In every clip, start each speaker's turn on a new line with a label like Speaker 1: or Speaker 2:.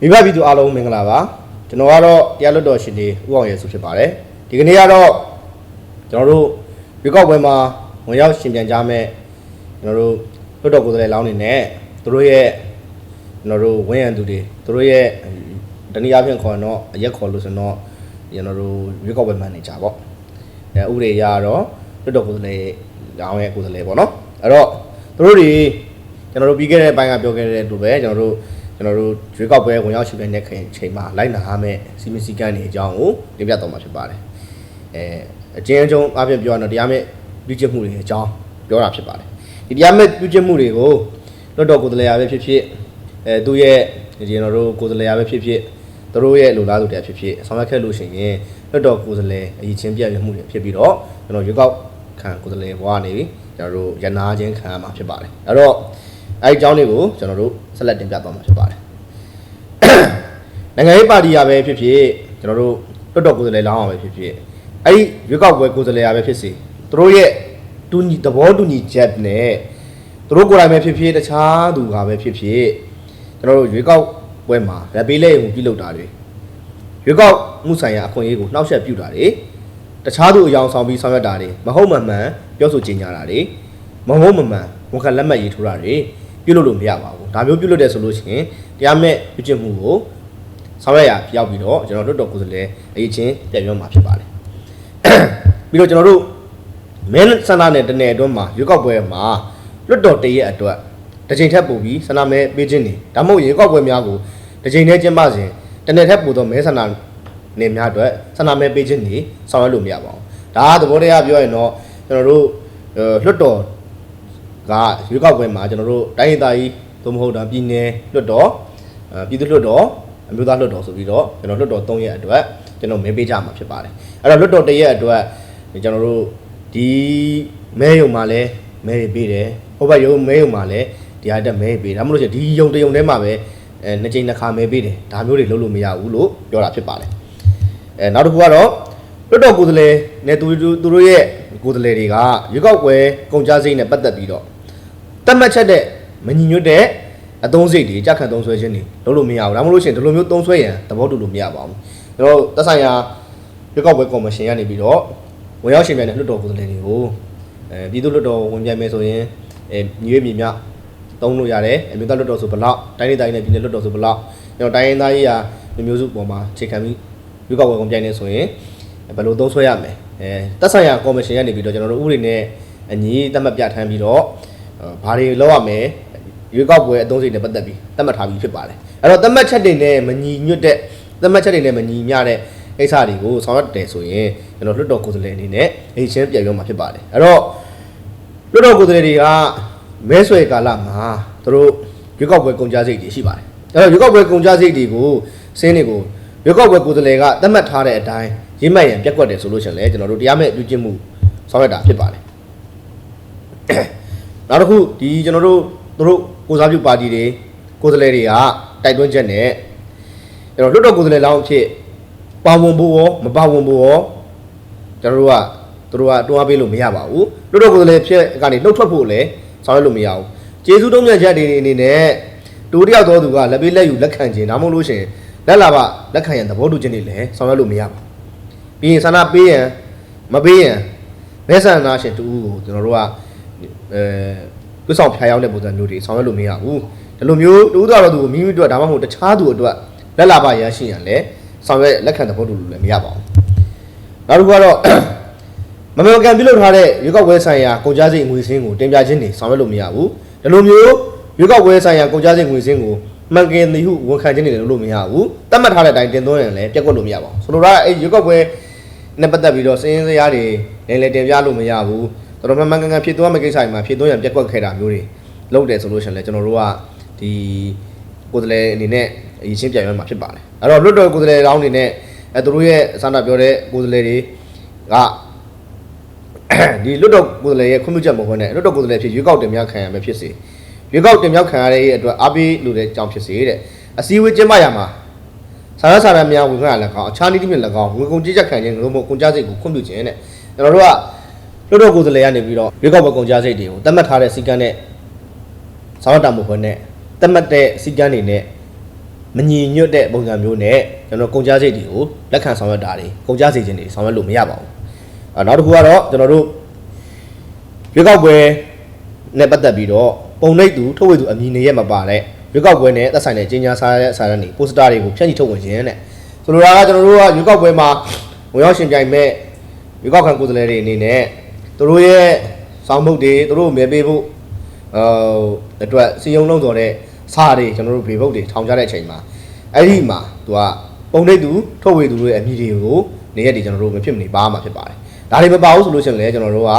Speaker 1: မိဘပြည်သူအားလုံးမင်္ဂလာပါကျွန်တော်ကတော့တရားလွတ်တော်ရှင်တွေဥအောင်ရဲဆိုဖြစ်ပါတယ်ဒီကနေ့ကတော့ကျွန်တော်တို့ရွေးကောက်ပွဲမှာဝင်ရောက်ရှင်ပြန်ကြမဲ့ကျွန်တော်တို့လွတ်တော်ကိုယ်စားလှယ်လောင်းနေနဲ့သူတို့ရဲ့ကျွန်တော်တို့ဝန်ရံသူတွေသူတို့ရဲ့တနည်းအားဖြင့်ခေါ်ရင်တော့အရက်ခေါ်လို့ဆိုတော့ကျွန်တော်တို့ရွေးကောက်ပွဲမှန်နေကြပေါ့အဲဥပဒေအရတော့လွတ်တော်ကိုယ်စားလှယ်လောင်းရဲ့ကိုယ်စားလှယ်ပေါ့နော်အဲ့တော့သူတို့တွေကျွန်တော်တို့ပြီးခဲ့တဲ့ဘိုင်းကပြောခဲ့တဲ့တူပဲကျွန်တော်တို့ ကျွန်တော်တို့ရွေးကောက်ပွဲဝင်ရောက်ရှိတဲ့ခင်ချိန်မှာလိုက်နာရမယ့်စီမင်းစည်းကမ်းတွေအကြောင်းကိုတင်ပြတော့မှာဖြစ်ပါတယ်။အဲအကျဉ်းအကျုံးအပြင်ပြောရတော့တရားမဲ့ပြုကျင့်မှုတွေအကြောင်းပြောတာဖြစ်ပါတယ်။ဒီတရားမဲ့ပြုကျင့်မှုတွေကိုလွတ်တော်ကိုယ်စားလှယ်ရပဲဖြစ်ဖြစ်အဲသူ့ရဲ့ကျွန်တော်တို့ကိုယ်စားလှယ်ရပဲဖြစ်ဖြစ်သူတို့ရဲ့လူလားသူတရားဖြစ်ဖြစ်ဆောင်ရွက်ခဲ့လို့ရှိရင်လွတ်တော်ကိုယ်စားလှယ်အရေးချင်းပြည့်ရမှုတွေဖြစ်ပြီးတော့ကျွန်တော်ရွေးကောက်ခံကိုယ်စားလှယ်ဘဝနေပြီကျွန်တော်တို့ရနာချင်းခံရမှာဖြစ်ပါတယ်။အဲ့တော့ အဲဒီအကြောင်းတွေကိုကျွန်တော်တို့ဆက်လက်တင်ပြသွားမှာဖြစ်ပါတယ်နိုင်ငံရေးပါတီရပဲဖြစ်ဖြစ်ကျွန်တော်တို့တွတ်တော်ကိုယ်စားလှယ်လောင်းအောင်ပဲဖြစ်ဖြစ်အဲ့ဒီရွေးကောက်ပွဲကိုယ်စားလှယ်ရပဲဖြစ်စေသူတို့ရဲ့တူညီသဘောတူညီချက်နဲ့သူတို့ကိုယ်တိုင်ပဲဖြစ်ဖြစ်တခြားသူကပဲဖြစ်ဖြစ်ကျွန်တော်တို့ရွေးကောက်ပွဲမှာဗပေးလဲကိုပြုလုပ်တာတွေရွေးကောက်မှုဆိုင်ရာအခွင့်အရေးကိုနှောက်ယှက်ပြုတာတွေတခြားသူအယောင်ဆောင်ပြီးဆောင်ရွက်တာတွေမဟုတ်မမှန်ပြောဆိုကြေညာတာတွေမဟုတ်မမှန်ဝန်ခံလက်မှတ်ရေးထိုးတာတွေ ပြုလုပ်လို့မရပါဘူးဒါမျိုးပြုလုပ်တဲ့ဆိုလို့ရှိရင်တရားမဲ့ပြုကျင့်မှုကိုဆောင်ရွက်ရရောက်ပြီးတော့ကျွန်တော်လွတ်တော်ကိုယ်စားလှယ်အရေးချင်းပြန်ပြောမှာဖြစ်ပါတယ်ပြီးတော့ကျွန်တော်တို့မင်းဆန္ဒနဲ့တနယ်အတွင်းမှာရွေးကောက်ပွဲမှာလွတ်တော်တရက်အတွက်တစ်ချိန်ထက်ပိုပြီးဆန္ဒမဲပေးခြင်းနေဒါမှမဟုတ်ရွေးကောက်ပွဲများကိုတစ်ချိန်နဲ့ကျင်းပစဉ်တနယ်ထက်ပိုသောမဲဆန္ဒနေများအတွက်ဆန္ဒမဲပေးခြင်းနေဆောင်ရွက်လို့မရပါဘူးဒါကသဘောတရားပြောရင်တော့ကျွန်တော်တို့လွတ်တော် ကရွေးကောက်ပွဲမှာကျွန်တော်တို့တိုင်းဒေသကြီးသို့မဟုတ်တာပြည်နယ်လွတ်တော်အဲပြည်သူ့လွတ်တော်အမျိုးသားလွှတ်တော်ဆိုပြီးတော့ကျွန်တော်လွှတ်တော်3ရက်အတွက်ကျွန်တော်မဲပေးကြမှာဖြစ်ပါတယ်အဲ့တော့လွှတ်တော်1ရက်အတွက်ကျွန်တော်တို့ဒီမဲယုံမှာလဲမဲတွေပေးတယ်ဟိုဘက်ယုံမဲယုံမှာလဲဒီဟာတက်မဲပေးဒါမှမဟုတ်ဒီယုံတယုံထဲမှာပဲအဲနှစ်ကြိမ်နှစ်ခါမဲပေးတယ်ဒါမျိုးတွေလုပ်လို့မရဘူးလို့ပြောတာဖြစ်ပါတယ်အဲနောက်တစ်ခုကတော့လွှတ်တော်ကိုယ်စားလှယ်နဲ့သူသူတို့ရဲ့ကိုယ်စားလှယ်တွေကရွေးကောက်ပွဲကုန်ကြစိတ်နဲ့ပတ်သက်ပြီးတော့ တတ်မှတ်ချက်တဲ့မညီညွတ်တဲ့အသုံးစိတ်တွေကြက်ခံသုံးဆွဲခြင်းတွေလုပ်လို့မရဘူးဒါမှမဟုတ်လို့ရှိရင်ဒီလိုမျိုးသုံးဆွဲရန်သဘောတူလို့မရပါဘူးကျွန်တော်သက်ဆိုင်ရာရွေးကောက်ပွဲကော်မရှင်ကနေပြီးတော့ဝင်ရောက်ရှင်ပြန်တဲ့လွှတ်တော်ကိုယ်စားလှယ်တွေကိုအဲပြည်သူ့လွှတ်တော်ဝင်ပြန်မယ်ဆိုရင်အဲညီရွေးမြမြသုံးလို့ရတယ်အမျိုးသားလွှတ်တော်ဆိုဘလောက်တိုင်းဒေသကြီးနဲ့ပြည်နယ်လွှတ်တော်ဆိုဘလောက်ကျွန်တော်တိုင်းရင်းသားရေးရာမျိုးစုပေါ်မှာခြေခံပြီးရွေးကောက်ပွဲကုန်ပြိုင်နေဆိုရင်ဘယ်လိုသုံးဆွဲရမလဲအဲသက်ဆိုင်ရာကော်မရှင်ကနေပြီးတော့ကျွန်တော်တို့ဥပဒေနဲ့အညီသတ်မှတ်ပြဋ္ဌာန်းပြီးတော့ ဘာတွေလုပ်ရမလဲရွေးကောက်ပွဲအသုံးစိတ်နဲ့ပတ်သက်ပြီးသတ်မှတ်ထားပြီးဖြစ်ပါတယ်အဲ့တော့သတ်မှတ်ချက်တွေနဲ့မညီညွတ်တဲ့သတ်မှတ်ချက်တွေနဲ့မညီမျှတဲ့ကိစ္စတွေကိုဆောင်ရွက်တယ်ဆိုရင်ကျွန်တော်လွှတ်တော်ကိုယ်စားလှယ်အနေနဲ့အေးချင်းပြန်ပြောမှာဖြစ်ပါတယ်အဲ့တော့လွှတ်တော်ကိုယ်စားလှယ်တွေကမဲဆွယ်ကာလမှာသူတို့ရွေးကောက်ပွဲကုန်ကြစိတ်တွေရှိပါတယ်အဲ့တော့ရွေးကောက်ပွဲကုန်ကြစိတ်တွေကိုစင်းတွေကိုရွေးကောက်ပွဲကိုယ်စားလှယ်ကသတ်မှတ်ထားတဲ့အတိုင်းရင်းမှတ်ရန်ပြက်ကွက်တယ်ဆိုလို့ရှိရင်လည်းကျွန်တော်တို့တရားမဲ့ပြုကျင့်မှုဆောင်ရွက်တာဖြစ်ပါတယ် နောက်တစ်ခုဒီကျွန်တော်တို့သူတို့ကိုစားပြုပါတီတွေကိုယ်စားလှယ်တွေကတိုက်တွန်းချက်နဲ့အဲ့တော့လွတ်တော်ကိုယ်စားလှယ်လောင်းအဖြစ်ပါဝင်ဖို့ရောမပါဝင်ဖို့ရောကျွန်တော်တို့ကသူတို့ကတွန်းအားပေးလို့မရပါဘူးလွတ်တော်ကိုယ်စားလှယ်ဖြစ်ကနေလှုပ်ထွက်ဖို့လည်းဆောင်ရွက်လို့မရဘူးကျေးဇူးတုံးမြတ်ချက်တွေအနေနဲ့တူတယောက်သောသူကလက်ပေးလက်ယူလက်ခံခြင်းဒါမှမဟုတ်လို့ရှိရင်လက်လာပါလက်ခံရန်သဘောတူခြင်းတွေလည်းဆောင်ရွက်လို့မရပါဘူးပြီးရင်ဆန္ဒပေးရန်မပေးရန်မဲဆန္ဒရှင်တူဦးကိုကျွန်တော်တို့က အဲတွဆောင်ဖျားရောက်တဲ့ပုံစံမျိုးတွေဆောင်ရွက်လို့မရဘူးဒီလိုမျိုးတူးတော်တော်သူမိမိတို့ဒါမှမဟုတ်တခြားသူအတွက်လက်လာပါရရှိရန်လဲဆောင်ရွက်လက်ခံတဲ့ဘုဒ္ဓလူလည်းမရပါဘူးနောက်တစ်ခုကတော့မမေကန်ပြုလုပ်ထားတဲ့ရွေးကောက်ပွဲဆိုင်ရာကုန်ကြမ်းစိတ်ငွေစင်းကိုတင်ပြခြင်းတွေဆောင်ရွက်လို့မရဘူးဒီလိုမျိုးရွေးကောက်ပွဲဆိုင်ရာကုန်ကြမ်းစိတ်ငွေစင်းကိုမှန်ကန်သည်ဟုဝန်ခံခြင်းတွေလုပ်လို့မရဘူးတတ်မှတ်ထားတဲ့အတိုင်းတင်သွင်းရင်လည်းပြက်ကွက်လို့မရပါဘူးဆိုလိုတာကအဲရွေးကောက်ပွဲနဲ့ပတ်သက်ပြီးတော့စင်းစရာတွေလည်းလည်းတင်ပြလို့မရဘူး တော်တော်မှန်မှန်ကန်ကန်ဖြစ်သွားမယ့်ကိစ္စတွေမှာဖြစ်သွားရင်ပြက်ကွက်ခဲ့တာမျိုးတွေလုပ်တယ်ဆိုလို့ရှိရင်လည်းကျွန်တော်တို့ကဒီကိုယ်စားလှယ်အနေနဲ့အရင်ချင်းပြန်ရမှာဖြစ်ပါတယ်အဲ့တော့လွတ်တော်ကိုယ်စားလှယ်တောင်းအနေနဲ့အဲသူတို့ရဲ့အစမ်းတာပြောတဲ့ကိုယ်စားလှယ်တွေကဒီလွတ်တော်ကိုယ်စားလှယ်ရဲ့ခွင့်ပြုချက်မဟုတ်ဘဲနဲ့လွတ်တော်ကိုယ်စားလှယ်ဖြစ်ရွေးကောက်တင်မြှောက်ခံရမယ်ဖြစ်စေရွေးကောက်တင်မြှောက်ခံရတဲ့အတွက်အားပေးလို့တဲ့အကြောင်းဖြစ်စေတဲ့အစည်းအဝေးကျင်းပရမှာဆရာဆရာများဝင်ခွင့်ရလည်းကောင်းအခြားနည်းတစ်မျိုးလည်းကောင်းဝင်ကုန်ကြည့်ချက်ခံခြင်းလို့မဟုတ်ကုန်ကြစိတ်ကိုခွင့်ပြုခြင်းတဲ့ကျွန်တော်တို့က လွတ်တော်ကိုယ်စားလှယ်ကနေပြီးတော့ရွေးကောက်ပွဲကုန်ကြစိတ်တွေကိုတတ်မှတ်ထားတဲ့စီကံနဲ့ဆောင်ရွက်တာမဟုတ်ဘဲနဲ့တတ်မှတ်တဲ့စီကံတွေနဲ့မညီညွတ်တဲ့ပုံစံမျိုးနဲ့ကျွန်တော်ကုန်ကြစိတ်တွေကိုလက်ခံဆောင်ရွက်တာတွေကုန်ကြစိတ်ခြင်းတွေဆောင်ရွက်လို့မရပါဘူးအဲနောက်တစ်ခုကတော့ကျွန်တော်တို့ရွေးကောက်ပွဲနဲ့ပတ်သက်ပြီးတော့ပုံနှိပ်သူထုတ်ဝေသူအမည်နေရမပါတဲ့ရွေးကောက်ပွဲနဲ့သက်ဆိုင်တဲ့ကြီးညာစာရဲစာရန်တွေပိုစတာတွေကိုဖြန့်ချိထုတ်ဝင်ခြင်းတဲ့ဆိုလိုတာကကျွန်တော်တို့ကရွေးကောက်ပွဲမှာဝင်ရောက်ရှင်ပြိုင်မဲ့ရွေးကောက်ခံကိုယ်စားလှယ်တွေအနေနဲ့ သူတို့ရဲ့စောင်းမှုတွေသူတို့မဲပေးဖို့အဲအတွက်စီယုံလုံးတော်တဲ့စာတွေကျွန်တော်တို့ဘေဘုတ်တွေထောင်ကြတဲ့အချိန်မှာအဲ့ဒီမှာသူကပုံနှိပ်သူထုတ်ဝေသူတွေအမည်တွေကိုနေရက်တွေကျွန်တော်တို့မဖြစ်မနေပါမှာဖြစ်ပါတယ်ဒါတွေမပါဘူးဆိုလို့ရှိရင်လည်းကျွန်တော်တို့က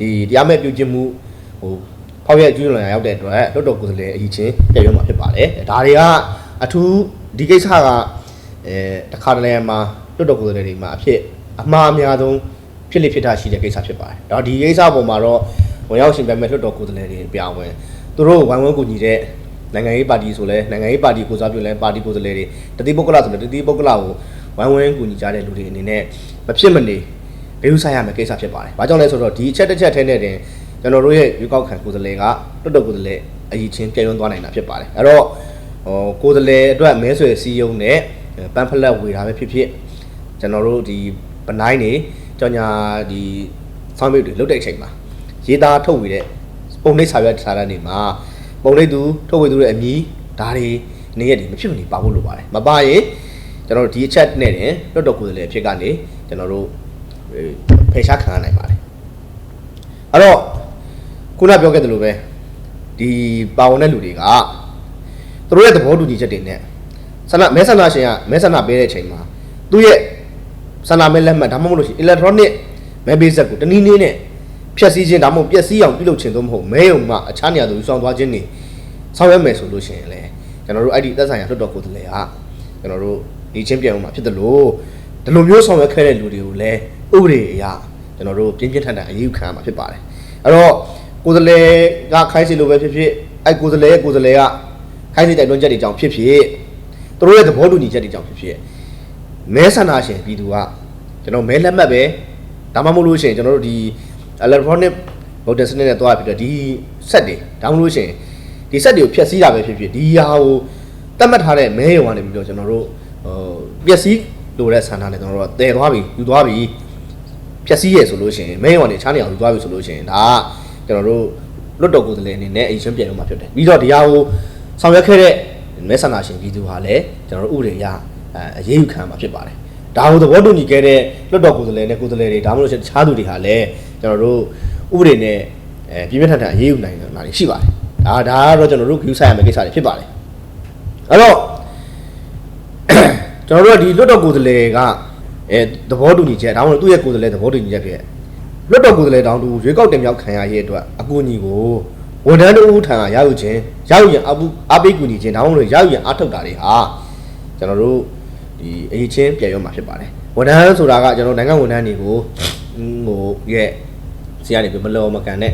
Speaker 1: ဒီတရားမဲ့ပြုကျင့်မှုဟိုဖောက်ရက်ကျူးလွန်ရရောက်တဲ့အတွက်လွတ်တော်ကိုယ်စားလှယ်အကြီးချင်းပြည့်ရွံ့မှာဖြစ်ပါတယ်။ဒါတွေကအထူးဒီကိစ္စကအဲတခါတလေမှာလွတ်တော်ကိုယ်စားလှယ်တွေမှာအဖြစ်အမှားအများဆုံး ဖြစ်လိဖြစ်တာရှိတဲ့ကိစ္စဖြစ်ပါတယ်။ဒါဒီကိစ္စပေါ်မှာတော့ဝင်ရောက်ရှင်ပြမဲ့လွတ်တော်ကိုယ်စားလှယ်တွေပြောင်းဝင်သူတို့ဝိုင်းဝန်းကူညီတဲ့နိုင်ငံရေးပါတီဆိုလဲနိုင်ငံရေးပါတီကိုစားပြုလဲပါတီကိုယ်စားလှယ်တွေတတိပုဂ္ဂလဆိုလဲတတိပုဂ္ဂလကိုဝိုင်းဝန်းကူညီကြတဲ့လူတွေအနေနဲ့မဖြစ်မနေဘေးဥဆိုင်ရမယ့်ကိစ္စဖြစ်ပါတယ်။ဘာကြောင့်လဲဆိုတော့ဒီအချက်တစ်ချက်ထဲနဲ့တင်ကျွန်တော်တို့ရဲ့ရွေးကောက်ခံကိုယ်စားလှယ်ကတွတ်တုတ်ကိုယ်စားလှယ်အကြီးချင်းပြန်ရုံသွားနိုင်တာဖြစ်ပါတယ်အဲ့တော့ဟိုကိုယ်စားလှယ်အတွက်မဲဆွယ်စည်းရုံးနဲ့ပန်ဖလက်ဝေတာပဲဖြစ်ဖြစ်ကျွန်တော်တို့ဒီပနိုင်နေ ကြောင်ညာဒီဆောင်းမြစ်တွေလုတ်တဲ့အချိန်မှာရေးသားထုတ်ဝေတဲ့ပုံနှိပ်စာရွက်စာတမ်းတွေမှာပုံနှိပ်သူထုတ်ဝေသူရဲ့အမည်ဒါတွေနေရက်တွေမဖြစ်မနေပါဖို့လိုပါတယ်မပါရင်ကျွန်တော်တို့ဒီအချက်နဲ့တင်တွတ်တုတ်ကိုယ်စားလှယ်အဖြစ်ကနေကျွန်တော်တို့ဖယ်ရှားခံရနိုင်ပါတယ်အဲ့တော့ခုနပြောခဲ့သလိုပဲဒီပါဝင်တဲ့လူတွေကသူတို့ရဲ့သဘောတူညီချက်တွေနဲ့ဆန္ဒမဲဆန္ဒရှင်ကမဲဆန္ဒပေးတဲ့အချိန်မှာသူ့ရဲ့ ဆန္ဒမဲလက်မှတ်ဒါမှမဟုတ်လို့ရှိရင် electronic မဲပေးဆက်ကိုတနည်းနည်းနဲ့ဖြည့်ဆည်းခြင်းဒါမှမဟုတ်ပျက်စီးအောင်ပြုလုပ်ခြင်းသို့မဟုတ်မဲယုံမှအခြားနေရာသို့ယူဆောင်သွားခြင်းနေဆောင်ရွက်မယ်ဆိုလို့ရှိရင်လည်းကျွန်တော်တို့အဲ့ဒီသက်ဆိုင်ရာလွှတ်တော်ကိုယ်စားလှယ်ဟာကျွန်တော်တို့ဒီချင်းပြန်အောင်မှာဖြစ်တယ်လို့ဒီလိုမျိုးဆောင်ရွက်ခဲ့တဲ့လူတွေကိုလည်းဥပဒေအရကျွန်တော်တို့ပြင်းပြင်းထန်ထန်အရေးယူခံရမှာဖြစ်ပါတယ်အဲ့တော့ကိုယ်စလဲကခိုင်းစီလိုပဲဖြစ်ဖြစ်အဲ့ကိုယ်စလဲရဲ့ကိုယ်စလဲကခိုင်းစီတိုက်တွန်းချက်တွေကြောင့်ဖြစ်ဖြစ်သူတို့ရဲ့သဘောတူညီချက်တွေကြောင့်ဖြစ်ဖြစ် မဲဆန္ဒရှင်ပြည်သူကကျွန်တော်မဲလက်မှတ်ပဲဒါမှမဟုတ်လို့ရှိရင်ကျွန်တော်တို့ဒီ electronic voter စနစ်နဲ့တွားပြီးတော့ဒီဆက်တွေဒါမှမဟုတ်လို့ရှိရင်ဒီဆက်တွေကိုဖျက်ဆီးတာပဲဖြစ်ဖြစ်ဒီဟာကိုတတ်မှတ်ထားတဲ့မဲရုံကနေပြီးတော့ကျွန်တော်တို့ဟိုပျက်စီးလိုတဲ့ဆန္ဒနဲ့ကျွန်တော်တို့ကတည်သွားပြီယူသွားပြီဖြက်စီးရဲဆိုလို့ရှိရင်မဲရုံကနေချားနေအောင်ယူသွားပြီဆိုလို့ရှိရင်ဒါကကျွန်တော်တို့လွတ်တော်ကိုယ်စားလှယ်အနေနဲ့အရင်ရှင်းပြန်လို့မှာဖြစ်တယ်ပြီးတော့ဒီဟာကိုဆောင်ရွက်ခဲ့တဲ့မဲဆန္ဒရှင်ပြည်သူဟာလည်းကျွန်တော်တို့ဥပဒေအရ အဲအရေးယူခံမှာဖြစ်ပါတယ်ဒါကိုသဘောတူညီခဲ့တဲ့လွတ်တော်ကိုယ်စားလှယ်နဲ့ကိုယ်စားလှယ်တွေဒါမှမဟုတ်တခြားသူတွေဟာလည်းကျွန်တော်တို့ဥပဒေနဲ့အဲပြင်းပြထန်ထန်အရေးယူနိုင်တာတွေရှိပါတယ်ဒါဒါကတော့ကျွန်တော်တို့ view ဆိုင်ရမယ့်ကိစ္စတွေဖြစ်ပါတယ်အဲ့တော့ကျွန်တော်တို့ကဒီလွတ်တော်ကိုယ်စားလှယ်ကအဲသဘောတူညီချက်ဒါမှမဟုတ်သူ့ရဲ့ကိုယ်စားလှယ်သဘောတူညီချက်ဖြစ်လွတ်တော်ကိုယ်စားလှယ်တောင်းတူရွေးကောက်တင်မြောက်ခံရရဲ့အတွက်အကူအညီကိုဝန်ထမ်းတို့ထံကရယူခြင်းရယူရင်အပူအပိကူညီခြင်းဒါမှမဟုတ်ရယူရင်အထောက်တာတွေဟာကျွန်တော်တို့ ဒီအရေးချင်းပြန်ရောမှာဖြစ်ပါတယ်ဝန်ထမ်းဆိုတာကကျွန်တော်နိုင်ငံဝန်ထမ်းတွေကိုဟိုရဲ့စီကနေပြီးမလောမကန်နဲ့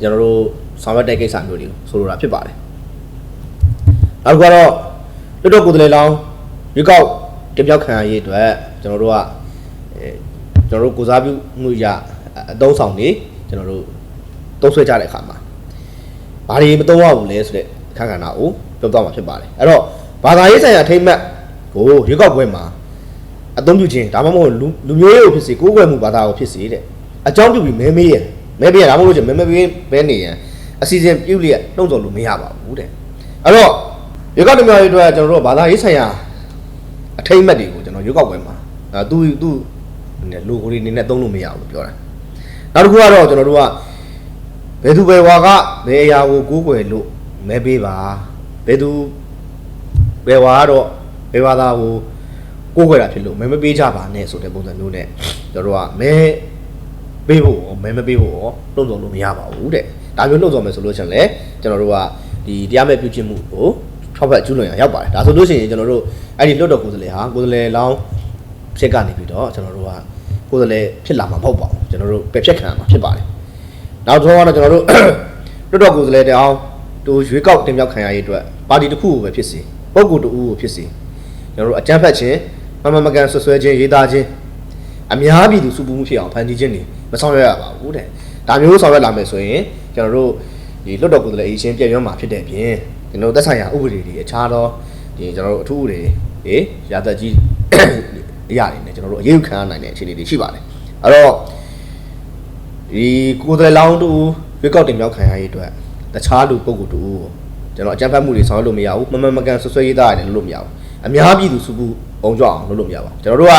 Speaker 1: ကျွန်တော်တို့ဆောင်ရွက်တဲ့ကိစ္စမျိုးတွေကိုဆိုလိုတာဖြစ်ပါတယ်နောက်တစ်ခုကတော့လွတ်တော်ကိုယ်စားလှယ်လောင်းရွေးကောက်တင်ပြောက်ခံရရေးအတွက်ကျွန်တော်တို့ကအဲကျွန်တော်တို့ကိုစားပြုမှုရအသုံးဆောင်နေကျွန်တော်တို့သုံးဆွဲကြတဲ့အခါမှာဘာတွေမသုံးရဘူးလဲဆိုတဲ့အခါကဏ္ဍကိုပြောပြမှာဖြစ်ပါတယ်အဲ့တော့ဘာသာရေးဆိုင်ရာထိမ့်မှတ် ကိုရွေးကောက်ပွဲမှာအသုံးပြုခြင်းဒါမှမဟုတ်လူလူမျိုးရေးကိုဖြစ်စေကိုယ်ွယ်မှုဘာသာကိုဖြစ်စေတဲ့အကြောင်းပြုပြီးမဲမေးရမဲပေးရဒါမှမဟုတ်လို့ချင်းမဲမဲပေးပဲနေရန်အစီအစဉ်ပြုလျက်နှုတ်ဆော်လို့မရပါဘူးတဲ့အဲ့တော့ရွေးကောက်တင်ပြောက်ရေးအတွက်ကျွန်တော်တို့ကဘာသာရေးဆိုင်ရာအထိမ့်မက်တွေကိုကျွန်တော်ရွေးကောက်ပွဲမှာအဲသူသူလိုကိုတွေအနေနဲ့သုံးလို့မရဘူးလို့ပြောတာနောက်တစ်ခုကတော့ကျွန်တော်တို့ကဘယ်သူဘယ်ဝါကဘယ်အရာကိုကိုးကွယ်လို့မဲပေးပါဘယ်သူဘယ်ဝါကတော့ ဘယ်ဝါသားကိုကိုးကွယ်တာဖြစ်လို့မဲမပေးကြပါနဲ့ဆိုတဲ့ပုံစံမျိုးနဲ့ကျွန်တော်တို့ကမဲပေးဖို့ရောမဲမပေးဖို့ရောလှုံ့ဆော်လို့မရပါဘူးတဲ့ဒါမျိုးလှုံ့ဆော်မယ်ဆိုလို့ရှိရင်လည်းကျွန်တော်တို့ကဒီတရားမဲ့ပြုချင်မှုကိုထောက်ဖက်ကျူးလွန်ရရောက်ပါတယ်ဒါဆိုလို့ရှိရင်ကျွန်တော်တို့အဲ့ဒီလွတ်တော်ကိုယ်စားလှယ်ဟာကိုယ်စားလှယ်လောင်းဖြစ်ကနေပြီးတော့ကျွန်တော်တို့ကကိုယ်စားလှယ်ဖြစ်လာမှာမဟုတ်ပါဘူးကျွန်တော်တို့ပယ်ဖြတ်ခံရမှာဖြစ်ပါတယ်နောက်တော့ကတော့ကျွန်တော်တို့လွတ်တော်ကိုယ်စားလှယ်တောင်းတူရွေးကောက်တင်မြောက်ခံရရေးအတွက်ပါတီတစ်ခုကိုပဲဖြစ်စေပုဂ္ဂိုလ်တစ်ဦးကိုဖြစ်စေ ကျွန်တော်တို့အကြမ်းဖက်ခြင်းမမမကန်ဆွဆွဲခြင်းရေးသားခြင်းအများပြည်သူစုပူမှုဖြစ်အောင်ဖန်တီးခြင်းတွေမဆောင်ရွက်ရပါဘူးတဲ့ဒါမျိုးဆောင်ရွက်လာမယ်ဆိုရင်ကျွန်တော်တို့ဒီလွတ်တော်ကိုယ်စားလှယ်အရေးချင်းပြည့်ရွံ့မှာဖြစ်တဲ့အပြင်ကျွန်တော်သက်ဆိုင်ရာဥပဒေတွေအခြားသောတဒီကျွန်တော်တို့အထူးတွေဟေးရာသက်ကြီးအရာတွေနဲ့ကျွန်တော်တို့အရေးယူခံရနိုင်တဲ့အခြေအနေတွေရှိပါတယ်အဲ့တော့ဒီကိုယ်တိုင်လောင်းတူရွေးကောက်တင်မြောက်ခံရရေးအတွက်တခြားလူပုံကူတူကျွန်တော်အကြမ်းဖက်မှုတွေဆောင်ရွက်လို့မရဘူးမမမကန်ဆွဆွဲရေးသားရတယ်လုပ်လို့မရဘူး အများပြည်သူစုခုအောင်ကြွအောင်လုပ်လို့မရပါဘူးကျွန်တော်တို့က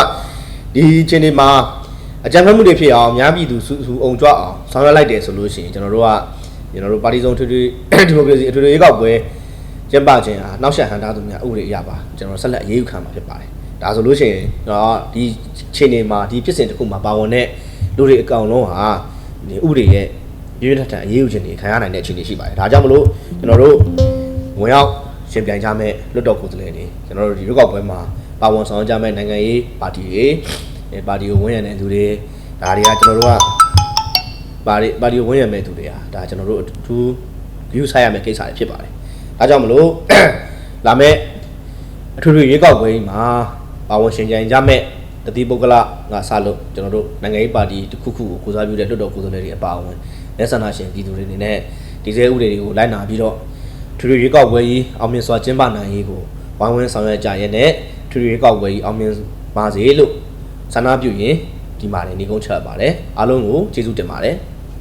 Speaker 1: ဒီအချိန်ဒီမှာအကြမ်းဖက်မှုတွေဖြစ်အောင်အများပြည်သူစုစုအောင်ကြွအောင်ဆောင်ရွက်လိုက်တယ်ဆိုလို့ရှိရင်ကျွန်တော်တို့ကကျွန်တော်တို့ပါတီစုံထွေထွေဒီမိုကရေစီအထွေထွေရွေးကောက်ပွဲကျင်းပခြင်းအားနောက်ဆက်ဟန်တာသူများဥပဒေအရပါကျွန်တော်ဆက်လက်အရေးယူခံမှာဖြစ်ပါတယ်ဒါဆိုလို့ရှိရင်တော့ဒီချိန်ဒီမှာဒီဖြစ်စဉ်တစ်ခုမှာပါဝင်တဲ့လူတွေအကောင်လုံးဟာဒီဥပဒေရဲ့ရင်းရထထန်အရေးယူခြင်းတွေခံရနိုင်တဲ့အခြေအနေရှိပါတယ်ဒါကြောင့်မလို့ကျွန်တော်တို့ဝင်ရောက် ရှင်ပြိုင်ကြမဲ့လွတ်တော်ကိုယ်စားလှယ်တွေကျွန်တော်တို့ဒီရွေးကောက်ပွဲမှာပါဝင်ဆောင်ရွက်ကြမဲ့နိုင်ငံရေးပါတီတွေအဲပါတီကိုဝင်ရတဲ့လူတွေဒါတွေကကျွန်တော်တို့ကပါတီပါတီကိုဝင်ရမဲ့သူတွေဟာဒါကျွန်တော်တို့အထူး view ဆိုင်ရမယ့်ကိစ္စတွေဖြစ်ပါတယ်။ဒါကြောင့်မလို့လာမယ့်အထူးထူးရွေးကောက်ပွဲမှာပါဝင်ရှင်ကြိုင်ကြမဲ့တတိပုဂ္ဂလကစလို့ကျွန်တော်တို့နိုင်ငံရေးပါတီတစ်ခုခုကိုကိုစားပြုတဲ့လွှတ်တော်ကိုယ်စားလှယ်တွေအပါအဝင်လက်ဆန္ဒရှင်ပြည်သူတွေအနေနဲ့ဒီစဲဥပဒေတွေကိုလိုက်နာပြီးတော့ ထူးထူးရွေးကောက်ပွဲကြီးအောင်မြင်စွာကျင်းပနိုင်ရေးကိုဝိုင်းဝန်းဆောင်ရွက်ကြရဲနဲ့ထူးထူးရွေးကောက်ပွဲကြီးအောင်မြင်ပါစေလို့ဆန္ဒပြုရင်ဒီမှာနေနေကုန်းချက်ပါတယ်အားလုံးကိုကျေးဇူးတင်ပါတယ်